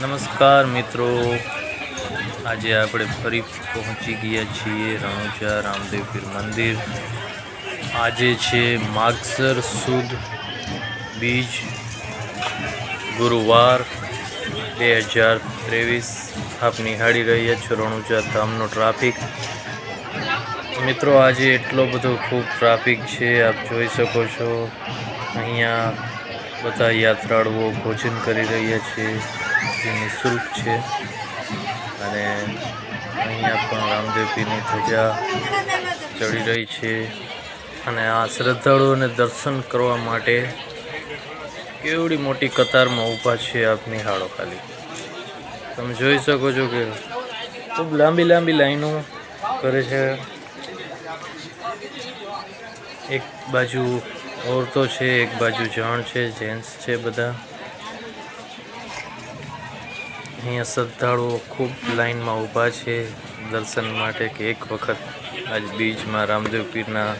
નમસ્કાર મિત્રો. આજે આપણે ફરી પહોંચી ગયા છીએ રણુજા રામદેવ મંદિર. આજે છે માગસર સુદ બીજ ગુરુવાર બે હજાર ત્રેવીસ. આપ નિહાળી રહ્યા છો રણુજા ધામનો ટ્રાફિક. મિત્રો, આજે એટલો બધો ખૂબ ટ્રાફિક છે, આપ જોઈ શકો છો. અહીંયા બધા યાત્રાળુઓ ભોજન કરી રહ્યા છે. જે નિઃશુલ્ક છે. અને અહીંયા પણ રામદેવજીની ધજા ચડી રહી છે. અને આ શ્રદ્ધાળુઓને દર્શન કરવા માટે કેવડી મોટી કતારમાં ઊભા છે આપ નિહાળો ખાલી. તમે જોઈ શકો છો કે ખૂબ લાંબી લાંબી લાઈનો કરે છે. એક બાજુ ઓરતો છે, એક બાજુ જણ છે, જેન્ટ્સ છે બધા. અહીંયા શ્રદ્ધાળુઓ ખૂબ લાઈનમાં ઊભા છે દર્શન માટે કે એક વખત આજ બીજમાં રામદેવ પીરના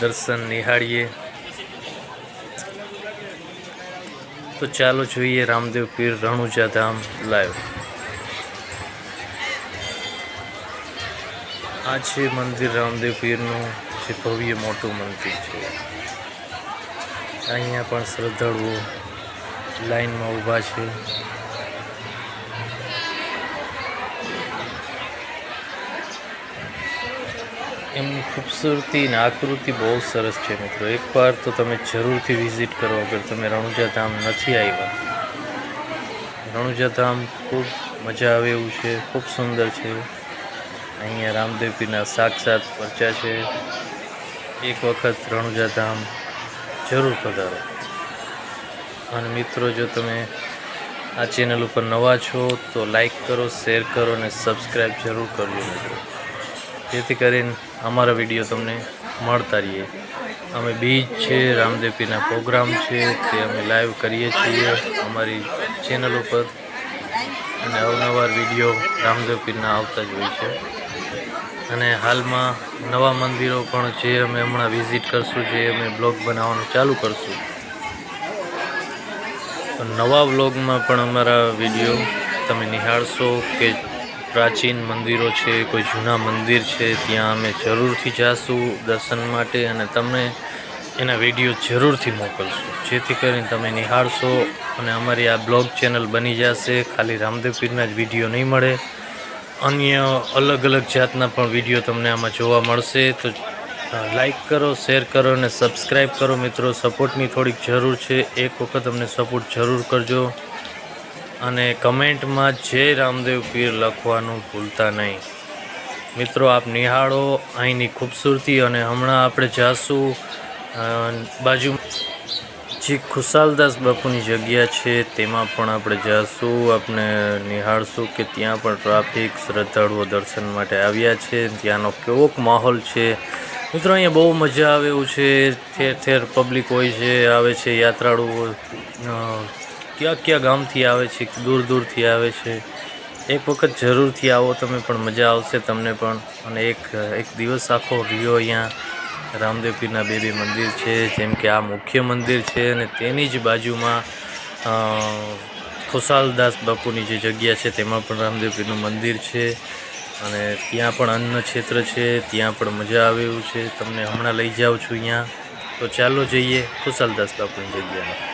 દર્શન નિહાળીએ. તો ચાલો જોઈએ રામદેવ પીર રણુજા ધામ લાઈવ. આ છે મંદિર રામદેવ પીરનું, જે ભવ્ય મોટું મંદિર છે. અહીંયા પણ શ્રદ્ધાળુઓ લાઈનમાં ઊભા છે. એમની ખૂબસૂરતી અને આકૃતિ બહુ સરસ છે મિત્રો. એકવાર તો તમે જરૂરથી વિઝિટ કરો અગર તમે રણુજા ધામ નથી આવ્યા. રણુજા ધામ ખૂબ મજા આવે એવું છે, ખૂબ સુંદર છે. અહીંયા રામદેવપીના સાક્ષાત પરચા છે. એક વખત રણુજા ધામ જરૂર પધારો. અને મિત્રો, જો તમે આ ચેનલ ઉપર નવા છો, તો લાઈક કરો, શેર કરો અને સબસ્ક્રાઈબ જરૂર કરજો મિત્રો. જેથી કરીને અમારા વીડિયો તમને મળતા રહીએ. અમે બીજ છે રામદેવપીરના પ્રોગ્રામ છે, તે અમે લાઈવ કરીએ છીએ અમારી ચેનલ ઉપર. અને અવનવાર વીડિયો રામદેવપીરના આવતા જ હોય છે. અને હાલમાં નવા મંદિરો પણ જે અમે હમણાં વિઝિટ કરશું, જે અમે બ્લોગ બનાવવાનું ચાલુ કરશું. નવા બ્લોગમાં પણ અમારા વીડિયો તમે નિહાળશો કે પ્રાચીન મંદિરો છે, કોઈ જૂના મંદિર છે, ત્યાં અમે જરૂરથી જાશું દર્શન માટે અને તમને એના વીડિયો જરૂરથી મોકલશું. જેથી કરીને તમે નિહાળશો અને અમારી આ બ્લોગ ચેનલ બની જશે. ખાલી રામદેવ પીરના જ વીડિયો નહીં મળે. અન્ય અલગ અલગ જાતના પણ વીડિયો તમને આમાં જોવા મળશે. તો લાઈક કરો, શેર કરો અને સબસ્ક્રાઈબ કરો મિત્રો. સપોર્ટની થોડીક જરૂર છે. એક વખત અમને સપોર્ટ જરૂર કરજો. અને કમેન્ટમાં જય રામદેવ પીર લખવાનું ભૂલતા નહીં. મિત્રો, આપ નિહાળો અહીંની ખૂબસૂરતી અને હમણાં આપણે જાશું બાજુ જે ખુશાલદાસ બાપુની જગ્યા છે તેમાં પણ આપણે જાશું આપણે નિહાળશું કે ત્યાં પણ ટ્રાફિક, શ્રદ્ધાળુઓ દર્શન માટે આવ્યા છે, ત્યાંનો કેવોક માહોલ છે. મિત્રો, અહીંયા બહુ મજા આવે એવું છે ઠેર ઠેર પબ્લિક હોય છે, આવે છે યાત્રાળુઓ ક્યાં ક્યાં ગામથી આવે છે, દૂર દૂરથી આવે છે? એક વખત જરૂરથી આવો, તમે પણ મજા આવશે તમને પણ. અને એક એક દિવસ આખો રહ્યો અહીંયા. રામદેવ પીરના બે બે મંદિર છે, જેમ કે આ મુખ્ય મંદિર છે અને તેની જ બાજુમાં ખુશાલદાસ બાપુની જે જગ્યા છે, તેમાં પણ રામદેવ પીરનું મંદિર છે. અને ત્યાં પણ અન્ન ક્ષેત્ર છે, ત્યાં પણ મજા આવે એવું છે. તમને હમણાં લઈ જાઉં છું અહીંયા. તો ચાલો જઈએ ખુશાલદાસ બાપુની જગ્યામાં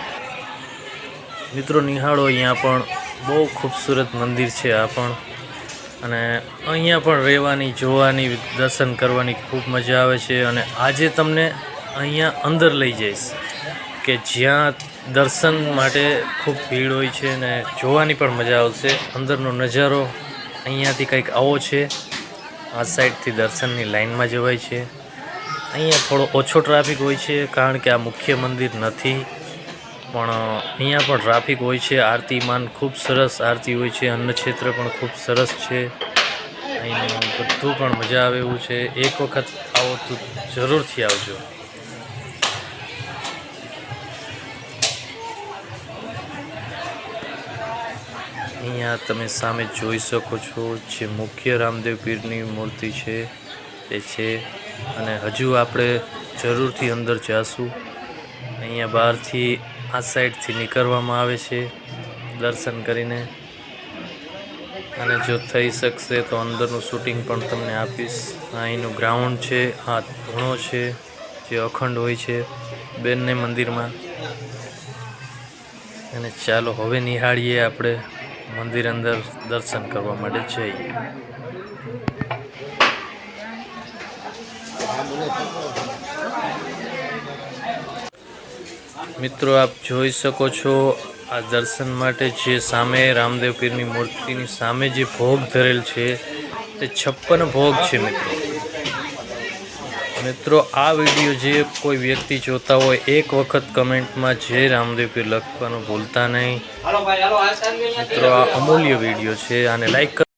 મિત્રો, નિહાળો, અહીંયા પણ બહુ ખૂબસૂરત મંદિર છે આ પણ. અને અહીંયા પણ રહેવાની, જોવાની, દર્શન કરવાની ખૂબ મજા આવે છે. અને આજે તમને અહીંયા અંદર લઈ જઈશ, કે જ્યાં દર્શન માટે ખૂબ ભીડ હોય છે અને જોવાની પણ મજા આવશે. અંદરનો નજારો અહીંયાથી કંઈક આવો છે. આ સાઈડથી દર્શનની લાઇનમાં જવાય છે. અહીંયા થોડો ઓછો ટ્રાફિક હોય છે, કારણ કે આ મુખ્ય મંદિર નથી. પણ અહીંયા પણ ટ્રાફિક હોય છે આરતીમાન ખૂબ સરસ આરતી હોય છે અન્નક્ષેત્ર પણ ખૂબ સરસ છે. અહીંનું બધું પણ મજા આવે એવું છે. એક વખત આવો તો જરૂરથી આવજો. અહીંયા તમે સામે જોઈ શકો છો જે મુખ્ય રામદેવ પીરની મૂર્તિ છે, તે છે. અને હજુ આપણે જરૂરથી અંદર જાશું. અહીંયા બહારથી આ સાઈડથી નીકળવામાં આવે છે, દર્શન કરીને. અને જો થઈ શકશે તો અંદરનું શૂટિંગ પણ તમને આપીશ. અહીંનું ગ્રાઉન્ડ છે, આ ધૂણો છે, જે અખંડ હોય છે, બેનને મંદિરમાં. અને ચાલો, હવે નિહાળીએ આપણે મંદિર અંદર દર્શન કરવા માટે જઈએ. મિત્રો, આપ જોઈ શકો છો આ દર્શન માટે જે સામે રામદેવ પીરની મૂર્તિની સામે જે ભોગ ધરેલ છે, તે છપ્પન ભોગ છે, મિત્રો. મિત્રો, આ વીડિયો જે કોઈ વ્યક્તિ જોતા હોય, એક વખત કમેન્ટમાં જે રામદેવ પીર લખવાનું ભૂલતા નહીં. મિત્રો, આ અમૂલ્ય વીડિયો છે, આને લાઈક